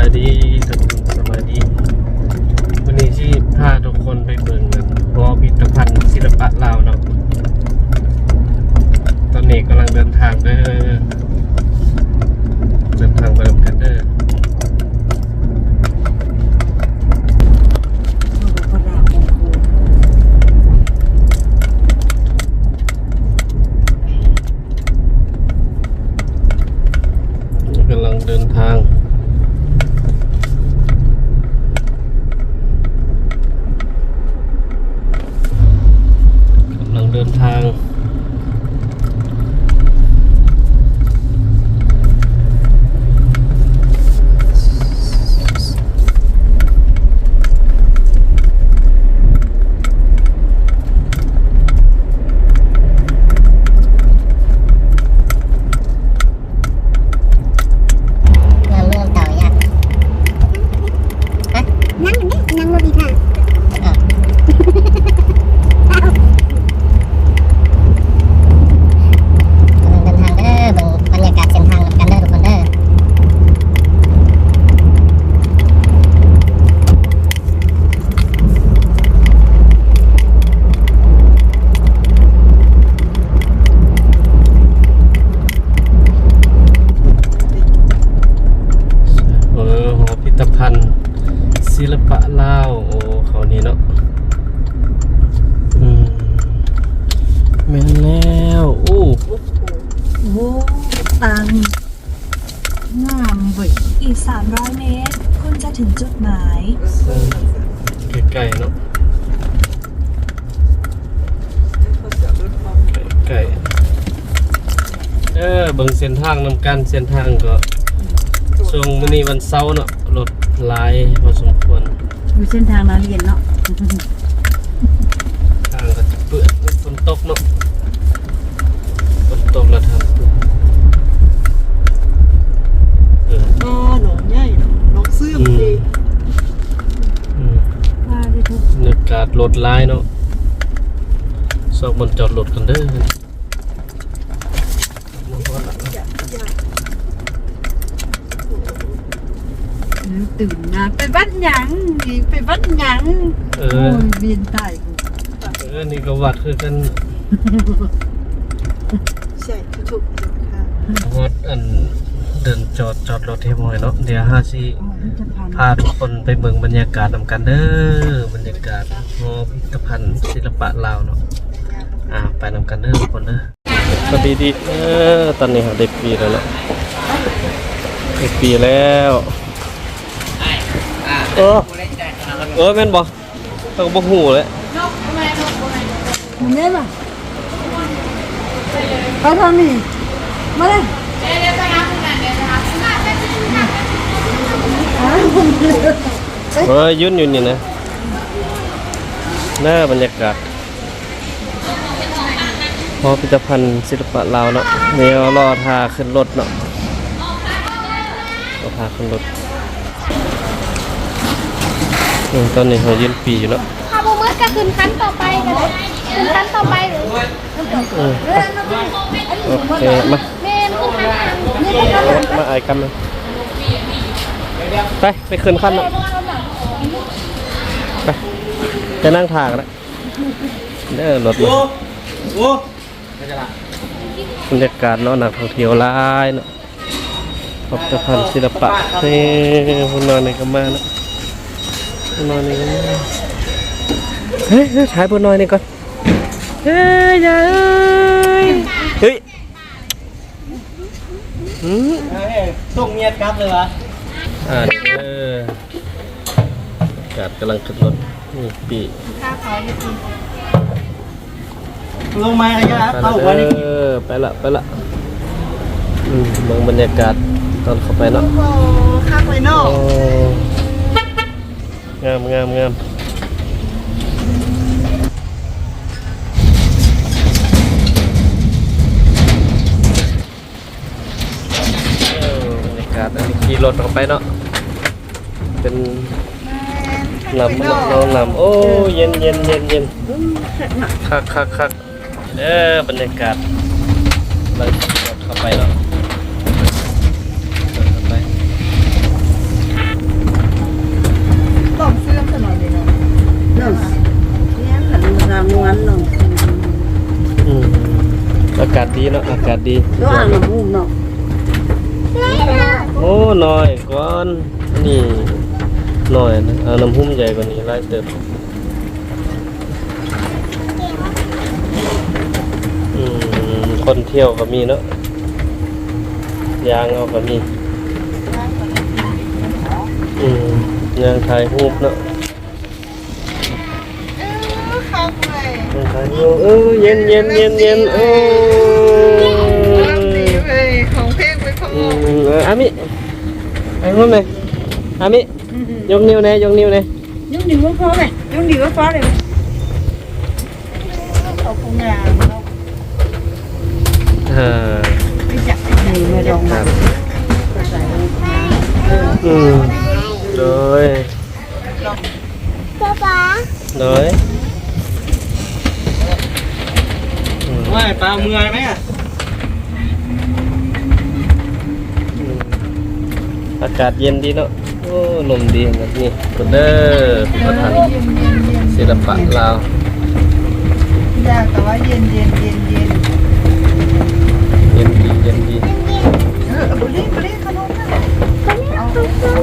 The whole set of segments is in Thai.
ายดีทุกคนสบายดีวันนี้ที่พาทุกคนไปเบิ่งกันราะพิพิธภัณฑ์ศิลปะลาวเนาะตอนนี้กำลังเดินทางเด้อเดินทางไปนำกันเด้อนี่กำลังเดินทาง กำลังเดินทาง เริ่มเริ่มต่อยังฮะ นั่งอยู่นี่นั่งรถดีค่ะ อะกำลังเดินทางเด้อเบิ่งบรรยากาศเส้นทางนำกันเด้อทุกคนเด้อ เออหอพิพิธภัณฑ์ศิลปะลาว โอ้เขานี่เนาะอืมแม่นแล้วโอ้ โอ้ตังงามเว้ย อีก 300 เมตร คุณจะถึงจุดหมาย ใกล้ๆเนาะใกล้ๆเออ เบิ่งเส้นทางนำกันเส้นทางก็ช่วงมื้อนี้วันเสาร์เนาะรถหลายพอสมควรอยู่เส้นทางนาเรียนเนาะทางก็เปื้อนฝนตกเนาะฝนตกแล้วทางเปื้อนเออก็หนองใหญ่เนาะหนองเสื่อมอืมดีอืมว่าได้ทุกบรรยากาศรถหลายเนาะสองมันจอดรถกันเด้อ ตื่นนะไปบ้านหยังนี่ไปบ้านหยังเอโอ้อยเวียนตายกูเออ นี่ก็วัดคือกันใช่ถูกๆค่ะรถอันเดินจอดจอดรถเทียบหน่อยเนาะเดี๋ยวห้าสิโอ้ยมันจะพันพาทุกคนไปเบิ่งบรรยากาศนำกันเด้อบรรยากาศหอพิพิธภัณฑ์ศิลปะลาวเนาะ อ่า ไปนำกันเด้อทุกคนเด้อสวัสดีดีเออตอนนี้เขาได้ปีแล้วเนาะได้ปีแล้ว เออ เออแม่นบ่ต้องบ่หูเลยมันได้ป่ะไปทางนี้มาเลยเออยืนอยู่นี่นะหน้าบรรยากาศพอพิพิธภัณฑ์ศิลปะลาวเนาะเดี๋ยวรอทาขึ้นรถเนาะรอทาขึ้นรถ อืมตอนนี้เขายืนปีอยู่เนาะถ้าบูมืดก็ขึ้นขั้นต่อไปก็ได้ขึ้นขั้นต่อไปหรืออืมโอเคมาเมนขึ้นขั้นทางเอามาไอ้กันเลยไปไปขึ้นขั้นเนาะไปจะนั่งทางนะเด้อรถมาบรรยากาศเนาะนักท่องเที่ยวหลายเนาะพิพิธภัณฑ์ศิลปะนี่คุณนอนนี่ก็มาเนาะ คุณนอนนี่ก็มาเฮ้ยเฮ้ยถ่ายบนนอนนี่ก่อนเฮ้ยอย่าเอ้ยเฮ้ยหืมส่งเมียกลับเลยวะอ่าเอออากาศกำลังขึ้นรถนี่ปีลงมาอะไรกันไปเอาละหัวนี่เออไปละไปละอืมเมืองบรรยากาศตอนเข้าไปเนาะโอ้ข้างไปนอกโอ้ งามงามงามเออบรรยากาศอันนี้ขี่รถออกไปเนาะ เป็นลำลำลำโอ้เย็นเย็นเย็นเย็นคักคักคักเออบรรยากาศเราขี่รถเข้าไปเนาะเดินเข้าไป เนาะอา กาศดีก็อ่างน้ำมูกเนาะโอ้น้อยก่อน นี่น้อยนะเอาน้ำหุ้มใหญ่กว่านี้ไล่เติมอืมคนเที่ยวก็มีเนาะยางเอาก็มีอืมยางถ่ายรูปเนาะข้าวไปยางถ่ายรูปเออเย็นเย็นเย็นเย็นเออไปของ เพลงไปพ่ออืมเอออามิไอ้หุ้มไหมอามิยกนิ้วแน่ยกนิ้วแน่ยุ่งดีากาศเย็นดีเนาะ โอ้ลมดีแบบนี้กุดเดอร์ประธานศิลปะลาวยากแต่ว่าเย็นเย็นเย็นเย็นเย็นดีเย็นดี เออบุรีบุรีขนมนะ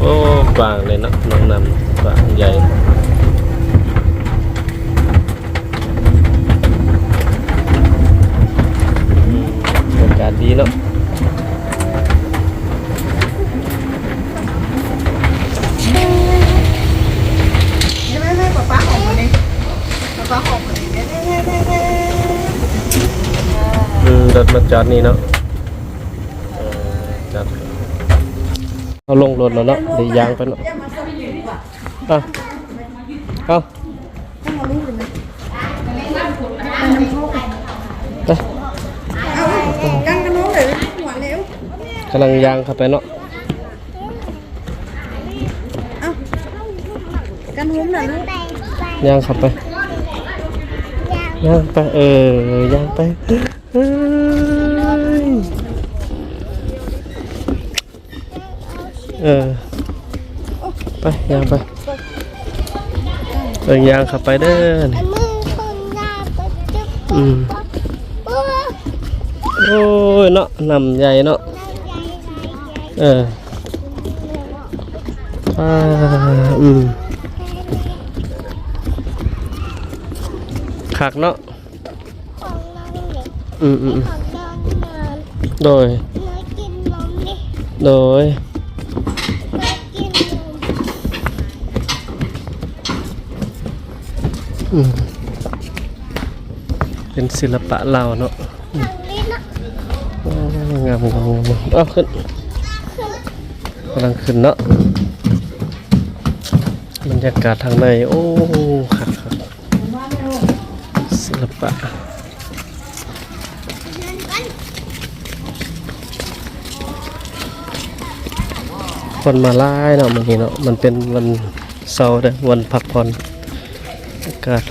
โอ้กว้างเลยเนาะน้องนำกว้างใหญ่อืมอากาศดีเนาะ นี่ไม่ไม่ป้าป้าหอมมาดิ ป้าป้าหอมมาดิเน่เน่เน่เน่เน่อืมรถมาจอดนี่เนาะเออจอดเอาลงรถแล้วเนาะเดี๋ยวยางไปเนาะเอาเอาไปกันกันน้องเลยหัวเร็วกำลังยางเข้าไปเนาะกันหุ้มหน่อยลูกไปไปยางเข้าไป ยางย่างไปเออย่างไปเอ้ยเออไปย่างไปเออย่างข้าไปเด้อมือคนหน้าปัจจุบันอืมโอ้ยโอ้ยเนาะนำใหญ่เนาะเอออ่าอืม คักเนาะของน้องเด็กอืมอืมอืมของน้องนอนโดยน้อยกินนมดิโดยน้อยกินนมอืมเป็นศิลปะลาวเนาะทางนี้นะโอ้งามงามงามเอาขึ้นกำลังขึ้นเนาะบรรยากาศทางในโอ้คักคักศิล ปะคนมาไล่เนาะมันนี้เนาะมันเป็นวันเสาร์เด้อวันพักผ่อนอากาศ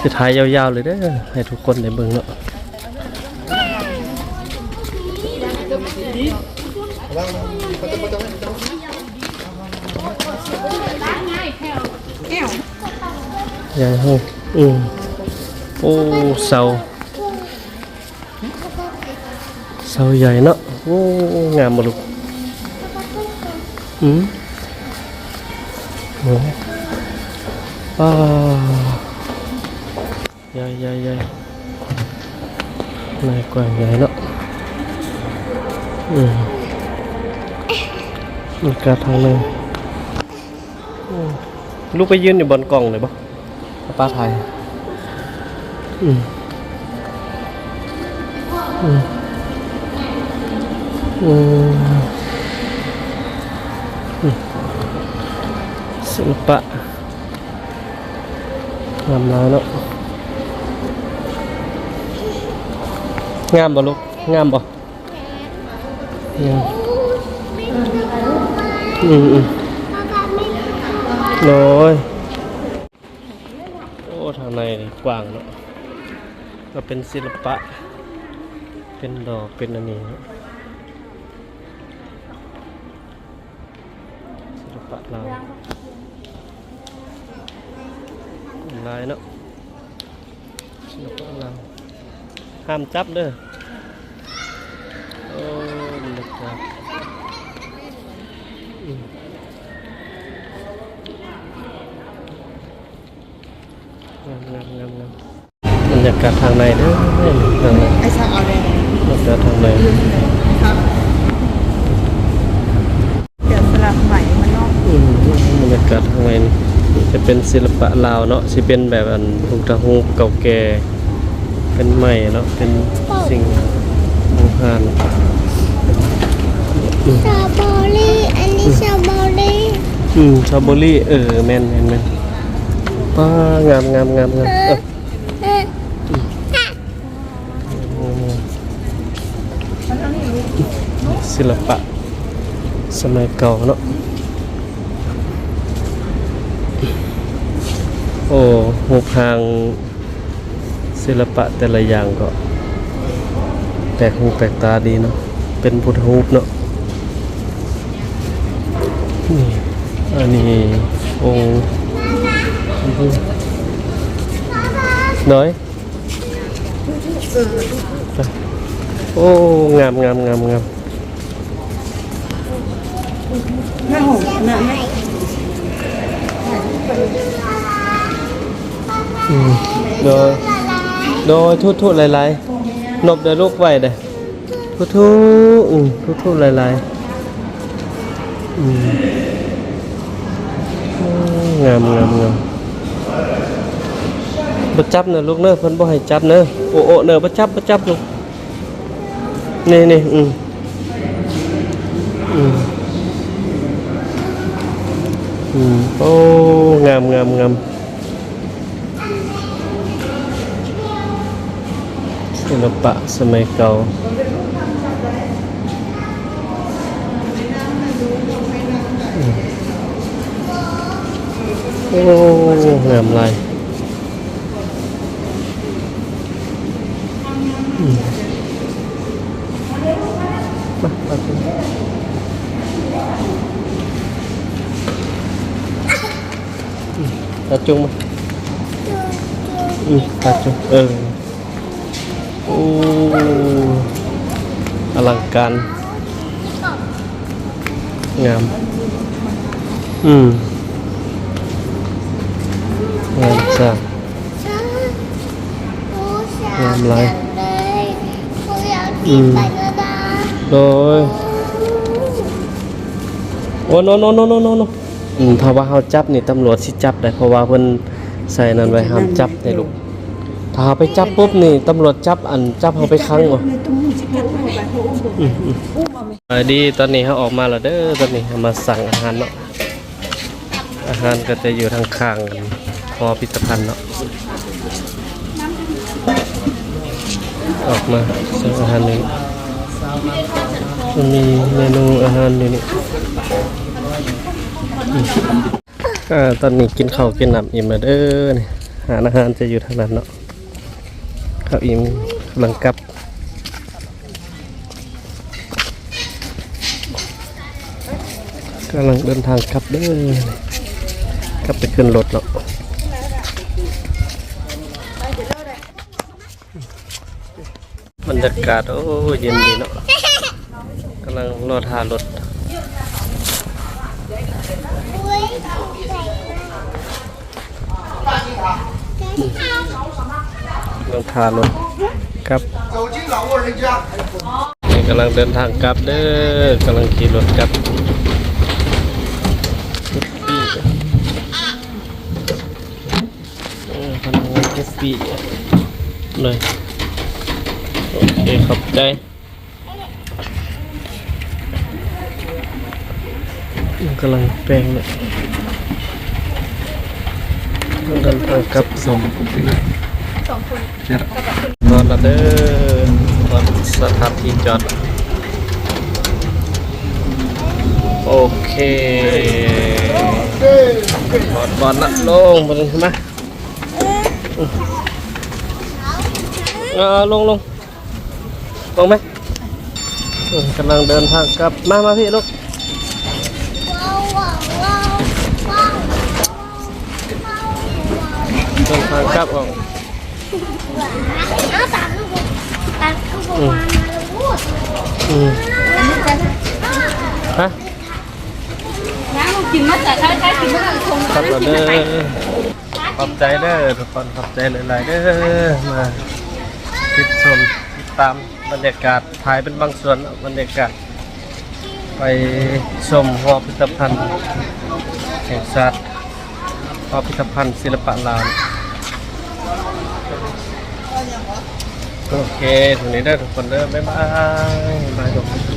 คือถ่ายยาวๆเลยเด้อให้ทุกคนได้เบิ่งเนาะยา ยห้องอืมโอ้เสาเสาใหญ่เนาะโอ้งามบ่ลูกอืมโอ้ป้าใหญ่ใหญ่ใหญ่นายกว้าใหญ่เนาะอืมมีกาทางหนึงลูกไปยืนอยู่บนกล่องเลยปะ ป้าถ่ายอืมอืมอืมอืมศิลปะงาม ในกว้างเนาะก็เป็นศิลปะ เป็นดอกเป็นอันนี้ศิลปะลาวลายเนาะศิลปะลาวห้ามจับเด้อโอ้บรรยาก งามงามงามงามบรรยากาศทางในเด้อทางในไอ้ซาเอาแดงบรรยากาศทางในครับเดี๋ยวสลับใหม่มันนอกอืมบรรยากาศทางในนี่จะเป็นศิลปะลาวเนาะสิเป็นแบบอันฮูกตะฮูกเก่าแก่เป็นไม้เนาะเป็นสิ่งโบราณสตรอเบอรี่อันนี้สตรอเบอรี่อืมชาวบุรีเออแม่นแม่นแม่น ป้างามงามงามงามเออศิลปะ สมัยเก่าเนาะโอ้หูพางศิลปะแต่ละอย่างก็แปลกหูแปลกตาดีเนาะเป็นพุทธรูปเนาะนี่อันนี้องค์ น้อยไปโอ้งามงามงามงามแม่หงแม่แม่อืมโดยโดยทุทุหลายๆนบเดี๋ยวลูกไว้เด้อทุทุอืมทุทุหลายๆอืมโอ้งามงามงามบ่จับเนอะลูกเนอะเพิ่นบ่ให้จับเนอะโอ้โอ้เนอะบ่จับบ่จับลูกนี่นี่อืมอืมอืมโอ้งามงามงาม ศิลปะสมัยเก่าอืมโอ้งามลายอืมมามาดูอื มตาจุงมาอืมตาจุงเออโอ้อลังการงาม อืมงามจ้าช้าโอ้ช้างามไรจังเลยเขาอยากกินไปกระดาษโดยโอ้โนโนโนโนโนโนอืมถ้าว่าเฮาจับนี่ตำรวจสิจับได้เพราะว่าเพิ่นใส่นั่นไว้ห้ามจับได้ลูกถ้าเฮาไปจับปุ๊บนี่ตำรวจจับอันจับเฮาไปขังบ่ในตุ้มชิคกี้พายไปหัวอุ้มอืมอืมอุ้มมาไหมอ่าดีตอนนี้เขาออกมาแล้วเด้อตอนนี้เขามาสั่งอาหารเนาะอาหารก็จะอยู่ทางข้างกันพอพิพิธภัณฑ์เนาะออกมาสั่งอาหารนี้มันมีเมนูอาหารอยู่นี่ อ่าตอนนี้กินข้าวกินน้ำอิ่มแล้วเด้อนี่หาอาหารจะอยู่ทางนั้นเนาะข้าวอิ่มกำลังกลับกำลังเดินทางกลับเด้อกลับไปขึ้นรถเนาะบรรยากาศโอ้เย็นดีเนาะกำลังรอทารถ อุ้ยใส่ กำลังทารถกลับนี่กำลังเดินทางกลับเด้อกำลังขี่รถกลับพนักงานแท็กซี่เลยโอเคขอบใจกำลังแปลงเลยเดินทางกลับส องรถละเด้อรถสถานที่จอดโอเคบอลบอลละลงบอลใช่ไหมเออลงลงลงไหมเออกำลังเดินทางกลับมามาพี่ลูกว้าวว้าวว้าวว้าวว้าวเดินางกลับออก เอาตามลูกตามลูกวานมาแล้วพูดอืมฮะน้ำลูกกินมาแต่ถ้าใช้กินมาแล้วคงขอบคุณเด้อขอบใจเด้อทุกคนขอบใจหลายๆเด้อมาติดชมติดตามบรรยากาศถ่ายเป็นบางส่วนเนาะบรรยากาศ ไปชมหอพิพิธภัณฑ์แห่งชาติหอพิพิธภัณฑ์ศิลปะลาว โอเคถึงนี้ได้ทุกคนเด้อบ๊ายบายบ๊ายบายทุกคน